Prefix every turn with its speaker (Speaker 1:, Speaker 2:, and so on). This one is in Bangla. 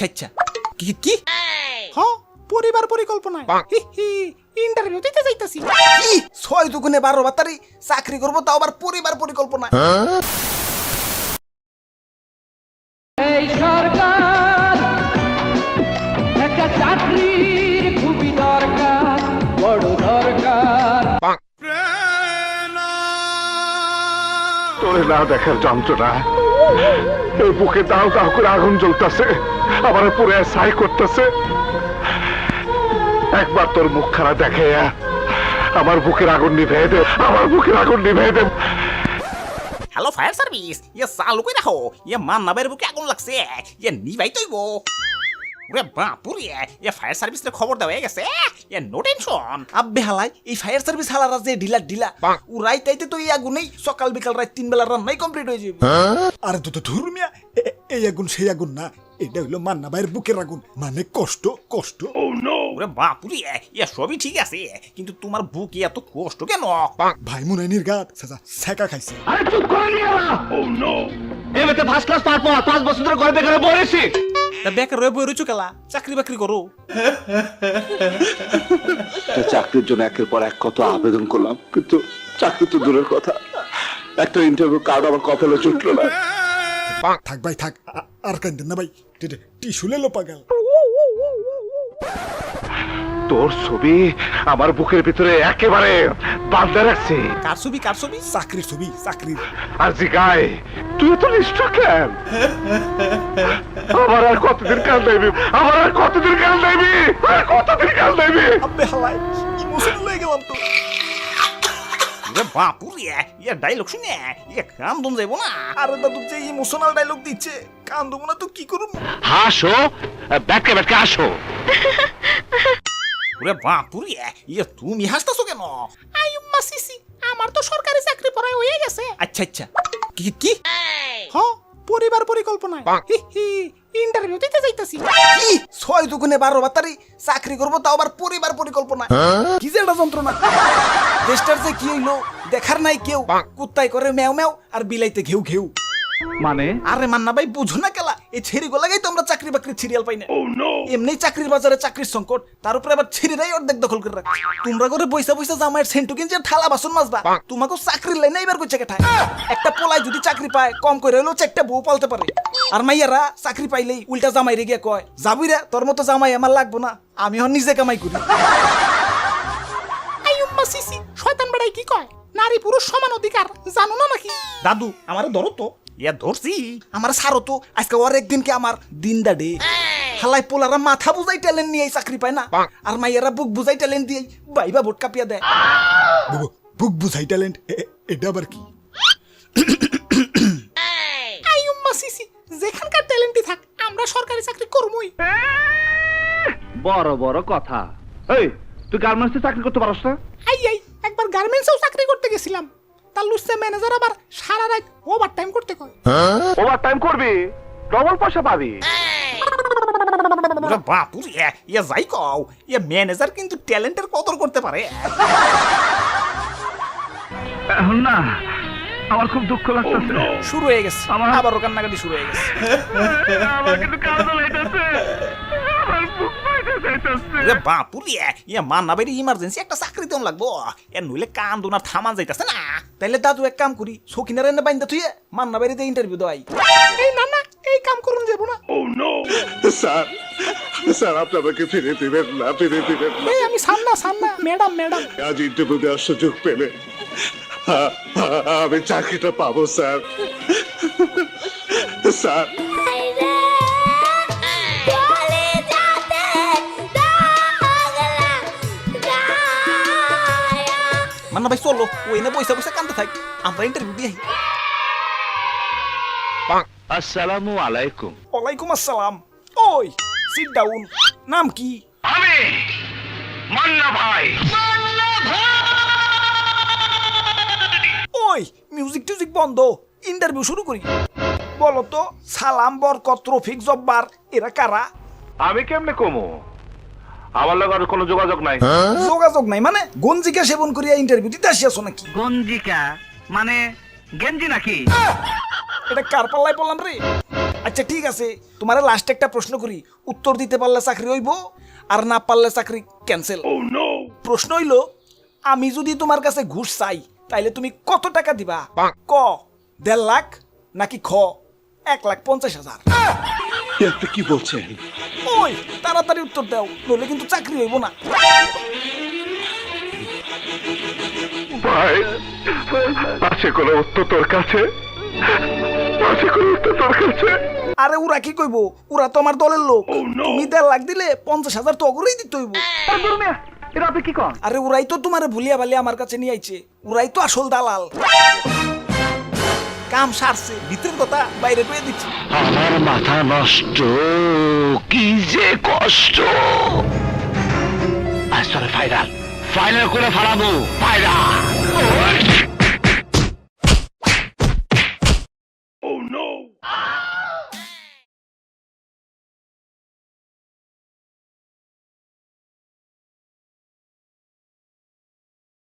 Speaker 1: আচ্ছা আচ্ছা। কি কি হ্যাঁ পরিবার পরিকল্পনায়। ইন্টারভিউ দিতে যাইতাছি। কি ছয় দুগুণে বারো বাতারি চাকরি করব তাও আবার পরিবার পরিকল্পনা
Speaker 2: এই সরকার একটা চাকরির খুবই দরকার বড় দরকার।
Speaker 3: তোরে না দেখার যন্ত্রণা। এই বুকে দাও দাও করে আগুন জ্বলতেছে, আবার পুরে সাই করতেছে। একবার তোর মুখ খারাপ দেখে, আমার বুকের আগুন নিভে দে, আমার বুকের আগুন নিভে দে।
Speaker 1: হ্যালো ফায়ার সার্ভিস ইয়ে চালু করে দেখো ইয়ে মান্নাবের বুকে আগুন লাগছে ইয়ে নিভাই তৈব ওরে বাপুরে ইয়ে ফায়ার সার্ভিসের খবর দেওয়া হয়ে গেছে ইয়ে নো টেনশন আব্বে হালাই এই ফায়ার সার্ভিস হালারা যে ঢিলা ঢিলা ও রাইত আইতে তো এই আগুনেই সকাল বিকাল রাত তিন বেলা রান্নাই কমপ্লিট হয়ে যাবে
Speaker 4: আরে তো তো ধর্মিয়া এই আগুন সেই আগুন না এটা হইল মান্না ভাইয়ের বুকের আগুন মানে কষ্ট কষ্ট।
Speaker 1: ওরে বাপুরে ইয়ে সবই ঠিক আছে কিন্তু তোমার বুকে এত কষ্ট কেন?
Speaker 4: ভাই মুনাইনির গাত সাজা সেকা খাইছে।
Speaker 3: আরে চুপ করে নিয়ে
Speaker 5: এমনিতে ফার্স্ট ক্লাস পর পাঁচ বছর ধরে ঘরে বেকারে বলেছি
Speaker 1: তা বেকার রয়ে বই রয়েছো কেলা চাকরি বাকরি করো
Speaker 6: একটা চাকরির জন্য একের পর এক কত আবেদন করলাম কিন্তু চাকরি তো দূরের কথা একটা ইন্টারভিউ কার্ড আমার কপালে জুটলো না
Speaker 4: থাক ভাই থাক আর কান্দেন না ভাই টিস্যু লো পাগাল
Speaker 3: তোর ছবি আমার বুকের ভিতরে একেবারে বাঁধা রাখছে।
Speaker 1: কার ছবি কার ছবি?
Speaker 4: চাকরির ছবি চাকরির।
Speaker 3: আর জিগায় তুই তো নিষ্ঠুর কেন আমার আর কতদিন কাল দেবি আমার আর কতদিন কাল দেবি আর কতদিন কাল দেবি
Speaker 4: আব্বে হালাই ইমোশনাল হয়ে গেলাম তো।
Speaker 1: ওরে বাপুরে ইয়ে ডাইলগ শুনে ইয়ে কান্দন যাইব না।
Speaker 4: আরে দাদু যে ইমোশনাল ডায়লগ দিচ্ছে কান্দবো না তো কি করুম?
Speaker 3: হাসো ব্যাটকে ব্যাটকে আসো
Speaker 1: ওরে বাপুরে ইয়ে তুমি হাসতাছো কেন? আইম্মা সিসি আমার তো সরকারি চাকরি পড়ায় হয়ে গেছে। আচ্ছা আচ্ছা। কি কি? হ্যাঁ পরিবার পরিকল্পনায় ইন্টারভিউ দিতে যাইতাছি। কি? ছয় দুগুণে বারো বাতারি চাকরি করব তাও আবার পরিবার পরিকল্পনা। কি যে একটা যন্ত্রণা। দেশটার যে কি হইল দেখার নাই কেউ। কুত্তাই করে ম্যাও ম্যাও আর বিলাইতে ঘেউ ঘেউ।
Speaker 5: মানে?
Speaker 1: আরে মান্না ভাই বুঝো না কেলা। এই ছেড়ি গোলাগাই তো আমরা চাকরি বাকরি সিরিয়াল পাই না। এমনি চাকরির বাজারে চাকরির সংকট তার উপরে আবার ছেড়িরাই অর্ধেক দখল করে রাখ তোমরা করে বইসা বইসা জামাইয়ের সেন্টু কিনছে আর থালা বাসন মাজবা। তোমাকে চাকরির লাইনে এবার কইছে কেঠায় একটা পোলায় যদি চাকরি পায় কম করে হলেও চারটা বউ পালতে পারে। আর মাইয়ারা চাকরি পাইলেই উল্টা জামাই রে গিয়ে কয় যাবি রে তোর মতো জামাই আমার লাগবো না আমি হন নিজে কামাই করি। শয়তান বেড়াই কি কয়? নারী পুরুষ সমান অধিকার জানো না নাকি? দাদু আমারে ধরো তো। ইয়া ধরছি। আমার সারো তো আজকে ওর একদিনকে আমার দিন দাডে। হালাই পোলারা মাথা বুঝাই ট্যালেন্ট নিয়ে চাকরি পায় না। আর মাইয়ারা বুক বুঝাই ট্যালেন্ট দিয়ে বাইবা ভোট কাপিয়া দেয়।
Speaker 4: বুক বুঝাই ট্যালেন্ট এটা আবার কি?
Speaker 1: সিসি যেখানকার ট্যালেন্টই থাক আমরা সরকারি চাকরি করবই
Speaker 5: বড় বড় কথা। এই তুই গার্মেন্টসে চাকরি করতে পারস না?
Speaker 1: আই আই একবার গার্মেন্টসেও চাকরি করতে গেছিলাম। তার লুসে ম্যানেজার আবার সারা রাত ওভার টাইম করতে কয়।
Speaker 3: ওভার টাইম করবি? ডবল পয়সা পাবি।
Speaker 1: বাপুরে ইয়া যাই কও ইয়া ম্যানেজার কিন্তু ট্যালেন্টের কদর করতে পারে।
Speaker 5: এখন না আমার খুব দুঃখ লাগতেছে।
Speaker 1: শুরু হয়ে গেছে।
Speaker 5: আমার-
Speaker 1: আবারও কান্নাকাটি শুরু হয়ে গেছে।
Speaker 5: আমার কিন্তু আমার বুক যাইতাছে
Speaker 1: ওরে বাপুরে ইয়া মান্না বাইরে ইমার্জেন্সি একটা চাকরি দেন লাগবো। এর নইলে কান দুনার থামান যাইতাছে না। তাইলে দাদু এক কাম করি সকিনার এনে বাইন্দা তুই মান্না বাইরে দিয়ে ইন্টারভিউ দেওয়াই। এই না না এই কাম করুন যাব না।
Speaker 6: স্যার স্যার আপনি আমাকে ফিরে দিবেন না ফিরে দিবেন না।
Speaker 1: আমি সামনা সামনা ম্যাডাম ম্যাডাম।
Speaker 6: আজ ইন্টারভিউ দেওয়ার সুযোগ পেলে। আমি চাকরিটা পাবো স্যার। স্যার
Speaker 1: মান্না ভাই চলো ওই না পয়সা পয়সা কান্দতে থাক আমরা ইন্টারভিউ দিয়ে
Speaker 3: আসসালামু আলাইকুম।
Speaker 1: ওয়ালাইকুম আসসালাম। ওই সিট ডাউন নাম কি?
Speaker 3: আমি মান্না ভাই।
Speaker 1: ওই মিউজিক টিউজিক বন্ধ ইন্টারভিউ শুরু করি। বলো তো সালাম বরকত রফিক জব্বার এরা কারা?
Speaker 3: আমি কেমনে কমু? আমার লগে আর কোনো যোগাযোগ নাই।
Speaker 1: যোগাযোগ নাই মানে গঞ্জিকা সেবন করিয়া ইন্টারভিউ দিতে আসিয়াছো নাকি?
Speaker 5: গঞ্জিকা? মানে গেঞ্জি নাকি?
Speaker 1: এটা কার পাল্লায় পড়লাম রে? আচ্ছা ঠিক আছে তোমার লাস্ট একটা প্রশ্ন করি। উত্তর দিতে পারলে চাকরি হইব আর না পারলে চাকরি ক্যান্সেল প্রশ্ন হইল আমি যদি তোমার কাছে ঘুষ চাই তাইলে তুমি কত টাকা দিবা? ক দেড় লাখ নাকি খ? এক লাখ পঞ্চাশ হাজার।
Speaker 6: কি বলছেন?
Speaker 1: ওই তাড়াতাড়ি উত্তর দাও নইলে কিন্তু চাকরি হইব না।
Speaker 3: ভাই আছে কোনো উত্তর তোর কাছে? আছে কোনো উত্তর তোর কাছে?
Speaker 1: আরে ওরা কি কইব? ওরা তো আমার দলের লোক। তুমি দেড় লাখ দিলে পঞ্চাশ হাজার তো অগরেই দিতে হইব। আরে ওরাই তো তোমারে ভুলিয়া ভালিয়া আমার কাছে নিয়ে আইছে। ওরাই তো আসল দালাল। কাম সারছে, ভিতরের কথা বাইরে কয়ে দিচ্ছে।
Speaker 6: আমার মাথা নষ্ট, কি যে কষ্ট! আজ ফাইনাল ফাইনাল করে ফেলাবো ফাইনাল